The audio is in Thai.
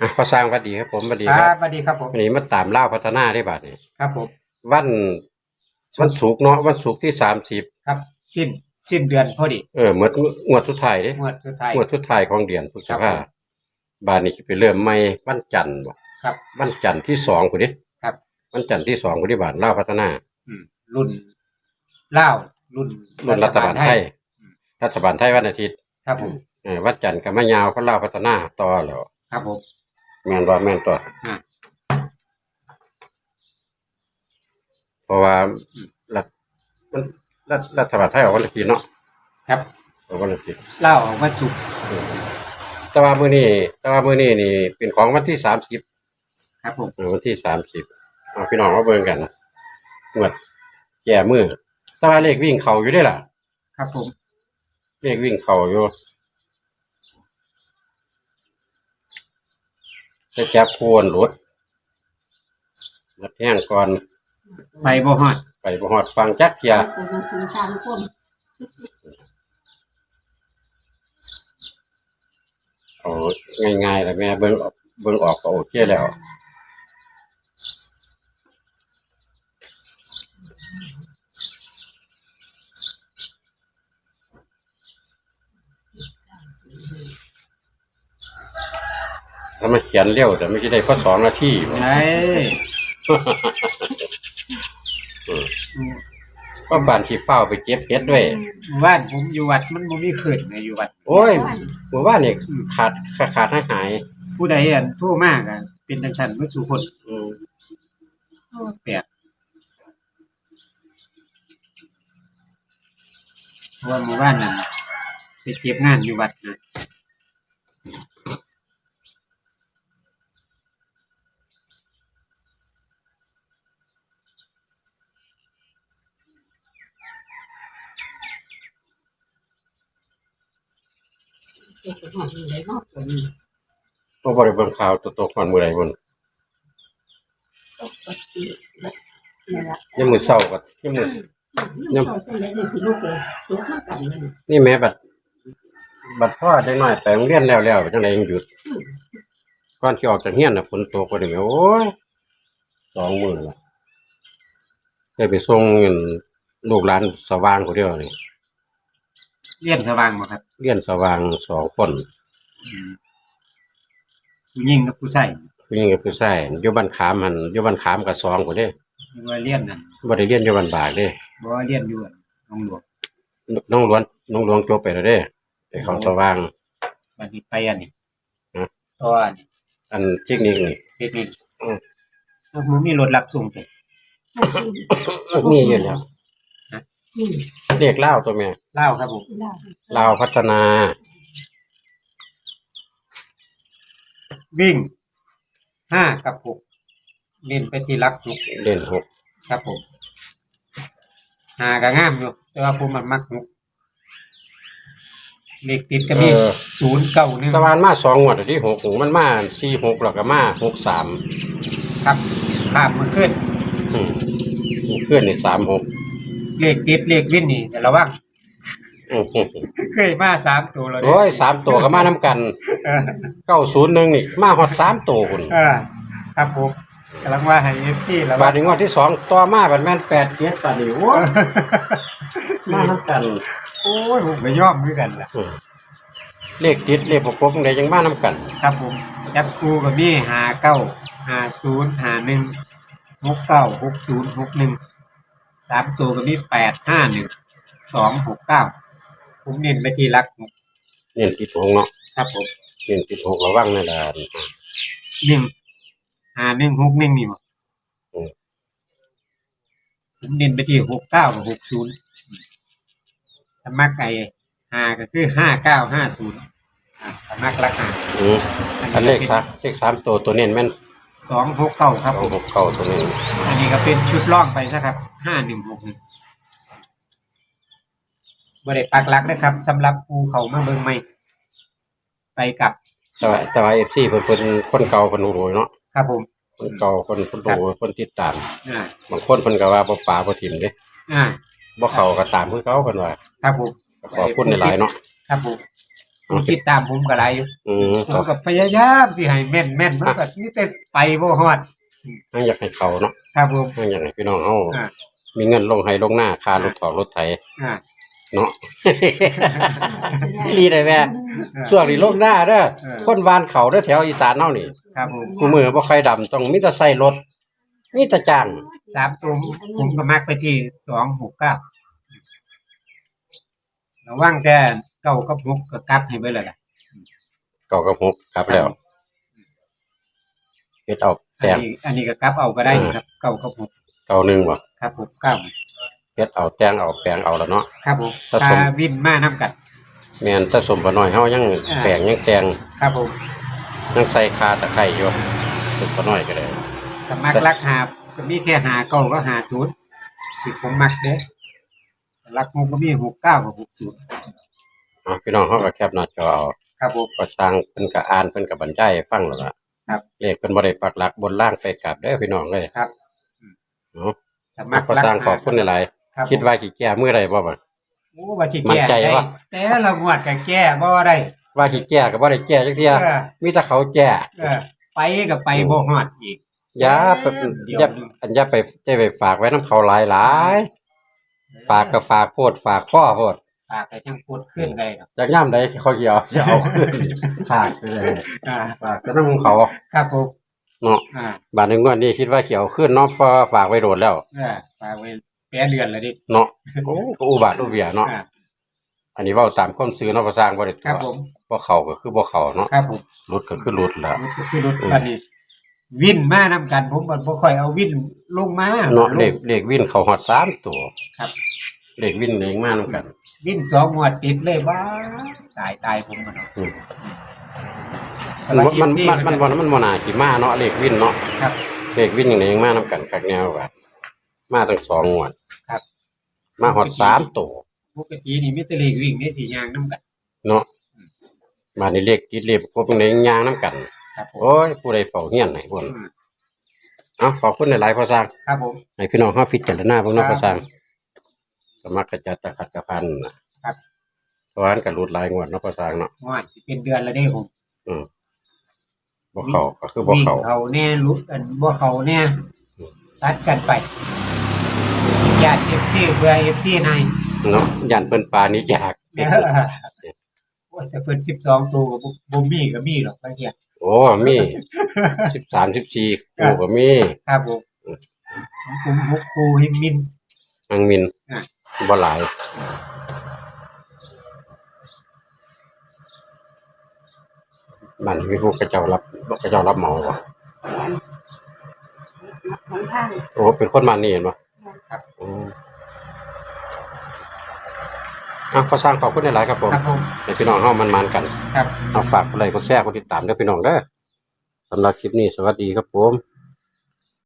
อะพอสร้างพอดีครับผมพอดีคครัรับบสวัสดีครับผมวันนี้มาตามเล่าวพัฒนาได้บาทนี่ครับผมวันวันศุกร์เนาะวันศุกร์ที่สามสิบครับสิ้นสิ้นเดือนพอดีเออเมื่องวดสุดท้ายเด้งวดสุดท้าย งวดสุดท้ายของเดือนพฤษครับภาผม บานนี้สิไปเริ่มใหม่วันจันทร์บ่ครับ วันจันทร์ที่สองคนนี้ครับ วันจันทร์ที่สองคนนี้บาทเล่าวพัฒนา อืมรุ่นเล่าวรุ่นรุ่นรัฐบาลไทย รัฐบาลไทยวันอาทิตย์ครับผมเออวันจันทร์ก็มายาวก็เล่าวพัฒนาต่อแล้ว ครับผม แม่นว่าแม่นตัวอ่า เพราะว่ารัฐมันรัฐรัฐบาลไทยออกวันอาทิตย์เนาะครับออกวันอาทิตย์เล่าวออกวันศุกร์แต่ว่ามื้อนี้แต่ว่ามื้อนี้นี่เป็นของวันที่สามสิบครับผมวันที่สามสิบเอาพี่น้องมาเบิ่งกันงวดแย่มือแต่ว่าเลขวิ่งเข่าอยู่ได้อล่ะ ครับผม เลขวิ่งเข่าอยู่ จะจับพวนรถรถแห้งก่อนไปบ่ฮอดไปบ่ฮอดฟังจักเทียเป็นสีสามคนเอาง่ายๆแล้วแม่เบิ่งออกเบิ่งออกก็โอเคแล้ว ถ้ามาเขียนเร็วแต่ไม่ใช่ได้เพราะสองนาทีไอ้ก็บานที่เฝ้าไปเก็บเฮ็ดด้วยบ้านผมอยู่วัดมันบ่มีขึ้นไงอยู่วัด โอ้ยเมื่อวานนี่ขาดขาดขาดหายหายผู้ใดอันโทรมากอะเป็นจังซั่นเมื่อสู่คนอืมแปลกเพราะว่าหมู่บ้านนั้นไปเก็บงานอยู่วัดนะ เด็กหอมเลยนอก ตัวนี้ก็บริเวณข่าวตัวโตก่อนมือใดบนตกปกตินี่แหละยังมือเศร้าก็ยังมือยังพอจะได้เลยสิลูกเลยตัวข้างกันเลยนี่แม่บัดบัดพ่อจังน้อยไปโรงเรียนแล้วแล้วจังไดยังหยุดก่อนที่ออกจากเฮียนน่ะฝนตกก็ได้แม่โอ้ยสองมื้อละเคยไปส่งเงินลูกหลานสว่างคนเดียวนี่ เลี้ยนสว่างบ่ครับเรียนสว่างสองคนผู้หญิงกับผู้ชายผู้หญิงกับผู้ชายอยู่บ้านขามหันอยู่บ้านขามกับสองคนเด้หรือว่าเลี้ยนนั่นบ่ได้เรียนอยู่บ้านบากเด้บ่ว่าเลี้ยนอยู่น้องหลวงน้องหลวงน้องหลวงจบไปแล้วเด้ไปเขาสว่าง บัดนี้ไปอันนี้ฮะ ต่ออันนี้อันเทคนิคนี่ เฮ็ดนี่อืมแล้วมันมีรถรับส่งไปมีอยู่แล้ว นี่ เรียกเล่าวตัวแม่เล่าวครับผมได้ลาวพัฒนา วิ่งห้ากับหกเน้นไปที่รักหกเด่นหกครับผมหาก็งามอยู่ แต่ว่าผมมันมักหกเลขติดก็มีศูนย์เก้าหนึ่งตะวันมาสองงวดที่หกมันมาสี่หกแล้วก็มาหกสามครับข้ามมาขึ้นอืมเพื่อนนี่สามหก เลขติดเลขวินนี่แต่ระวังอื้อหือเคยมาสามตัวแล้วโอ้ยสามตัวก็มาน้ำกันเออเก้าศูนย์หนึ่งนี่มาฮอดสามตัวคุณเออครับผมกำลังว่าให้เอฟที่แล้วบาทในงวดที่สองต่อมาบัดแม่นแปดเจ็ดบาทนี่โอ้ยมาน้ำกันโอ้ยผมก็ย่อมด้วยกันล่ะอืมเลขติดเลขประกบไหนยังมาน้ำกัน ครับผมจับคูกับมีหาเก้าหาศูนย์หาหนึ่งหกเก้าหกศูนย์หกหนึ่ง สามตัวกับมีแปดห้าหนึ่งสองหกเก้าผมเน้นไปที่รักหกเน้นติดหกเนาะครับผมเน้นติดหกระวังนั่นแหละหนึ่งหาหนึ่งหกหนึ่งนี่มั้อืมผมเน้นไปที่หกเก้ากับหกศูนย์ถ้ามักไก่หาก็คือห้าเก้าห้าศูนย์ถ้ามักรักหาอืมอันเลขสามเลขสามตัวตัวเน้นแม่นสองหกเก้าครับสผองมหกเก้าตัวนี้อัน นี้ก็เป็นชุดล่องไปซะครับห้าหนึ่งหกหนึ่งบริปักหลักนะครับสำหรับภูเขามาเบิงใหม่ ไปกับแต่ว่าแต่ว่าเอฟซีเพิ่นเพิ่นคนเก่าเพิ่นรู้เนาะครับผมคนเก่าคนคนรู้คนติดตามอ่าบางคนเพิ่นก็ว่าบ่ป่าบ่ถิ่มเด้อ่าบ่เข้าก็ตามคือเก่าเพิ่นว่าครับผมก็ขอบคุณหลายๆเนาะครับผมคนคิดตามผมก็หลายอยู่อืมผมก็พยายามที่ให้แม่นแม่นมันก็นี่แต่ไปบ่ฮอด ให้อยากให้เขาเนาะครับผมให้อยากให้พี่น้องเฮาอ่า มีเงินลงให้ลงหน้าค่ารถถอดรถไถอ่า เนาะลีได้แม่ช่วงนี้ลงหน้าเด้อเออ คนวานเขาเด้อแถวอีสานเฮานี่ครับผมคู่มือบ่ใครดำต้องมีแต่ใส่รถมีแต่จ้างสามตัวผมก็มักไปที่สองหกเก้าระวังแต่เก้ากับหกก็กลับให้เบิดเลยล่ะเก่ากับหกครับแล้วเฮ็ดเอา อัแต้นมนี้อันนี้ก็กลับเอาก็ได้นี่ครับเก้ากับหกเก่าหนึงบ่ครับหกเก้าเฮ็ดเอาแต่งเอาแปลงเอาแล้วเนาะครับผมผสมตาวินมาน้ำกัดแม่นถ้าสมบ่น้อยเฮายังอ่าแปลงยังแต่งครับผมยังใส่คาตะไคร้อยู่สมบ่น้อยก็ได้กับมักรักหาก็มีแค่หาเก้าก็หาศูนย์ที่ผมมักเด้รักหกก็มีหกเก้ากับหกศูนย์อะพี่น้องเฮาก็แคปหน้าจอเอาครับผมก็สร้างเพิ่นก็อ่านเพิ่นก็บรรยายให้ฟังแล้วล่ะ ครับ เลขเพิ่นบ่ได้ปักหลักบนล่างไปกลับเด้อพี่น้องเอ้ยครับเนาะแต่มักก็สร้างขอบคุณหลายครับๆคิดว่าสิแก้มื้อใดบ่บ่ โอ้ว่าสิมั่นแก้ใจได้วะ แต่ละงวดก็แก้บ่ได้ว่าสิแก้ก็บ่ได้แก้จักเที่ยเออมีแต่เขาแก้เออไปก็ไปบ่ฮอดอีก อย่าไปเดี๋ยว อย่าอันอย่าไปจะไปฝากไว้น้ำเขาหลายๆฝากก็ฝากโพดฝากพ่อโพด ปากก็ยังพูดขึ้นได้ครับจากย่ามใดเขาเกี่ยวจะเอาขึ้นฝากไปเลยอ่าฝากก็ต้องของเขาครับผมเนาะอ่าบาดหนึงวันนี้คิดว่าเขียวขึ้นเนาะเพราะฝากไว้โดดแล้วเออฝากไว้แปดเดือนแล้วดิเนาะโอ้ก็อุบาทอุเบียเนาะอ่าอันนี้เว่าตามความซื้อเนาะภาษาอังกฤษครับผมบ่เขาก็คือบ่เขาเนาะครับผมรุดก็คือรุดแล้วรถก็คือรถคันนี้วินมานํกัน ผมก็บ่ค่อยเอาวินลงมาเนาะลง เด็กเด็กวินเขาฮอดสามตัวครับ เด็กวินเองมานํกัน วินสองงวดติดเลยว้าตายตายผมมันเนาะอืมมันบ่มันมันมันบ่มันบ่น่าสิมาเนาะเลขวินเนาะครับ เลขวินอย่างนี้ยังมานํกันคักแนวว่ามาตั้งสองงวดครับ มาฮอดสามตัวปกตินี่มีแต่เลขวิ่งนี่สิย่างนํกัน เนาะมาในเลขติดเลขครบตรงไหนยางนํกัน ครับผม โอ้ยผู้ใดเฝ้าเฮียนไหนพุ่นอืม เอ้าขอบคุณหลายๆพ่อสร้าง ครับผม ให้พี่น้องเฮาพิจารณาเบิ่งเนาะครับพ่อสร้าง สมัครกระจัดตะขัดกระพันนะครับเพราะฉะนั้นก็หลุดหลายงวดเนาะพ่อสร้างเนาะง่อยสิเป็นเดือนแล้วเด้ผมอืมบ่เข้าก็คือบ่วิ่งเข้าเขาแน่รุดกันบ่เขาแน่ตัดกันไปญาติ FC เบื่อ FC นายเนาะยันเพิ่นปลานี้ยากเด้อโอ้ยแต่เพิ่น12ตัวก็บ่บ่มีก็มีหรอกบางเทียโอ้มี13 14คู่ก็มีครับผมผมหกครูให้มินอังมินอะ บ่หลายบ้านมีผู้กระเจ้ารับกระเจ้ารับเหมาบ่ของท่านโอ้เป็นคนมานี่เห็นบ่ครับอืมอะขอสร้างขอบคุณหลายๆครับผมครับผมให้พี่น้องเฮามันๆกัน ครับเอาฝากกดไลค์กดแชร์กดติดตามด้วยพี่น้องเด้อสำหรับคลิปนี้สวัสดีครับผม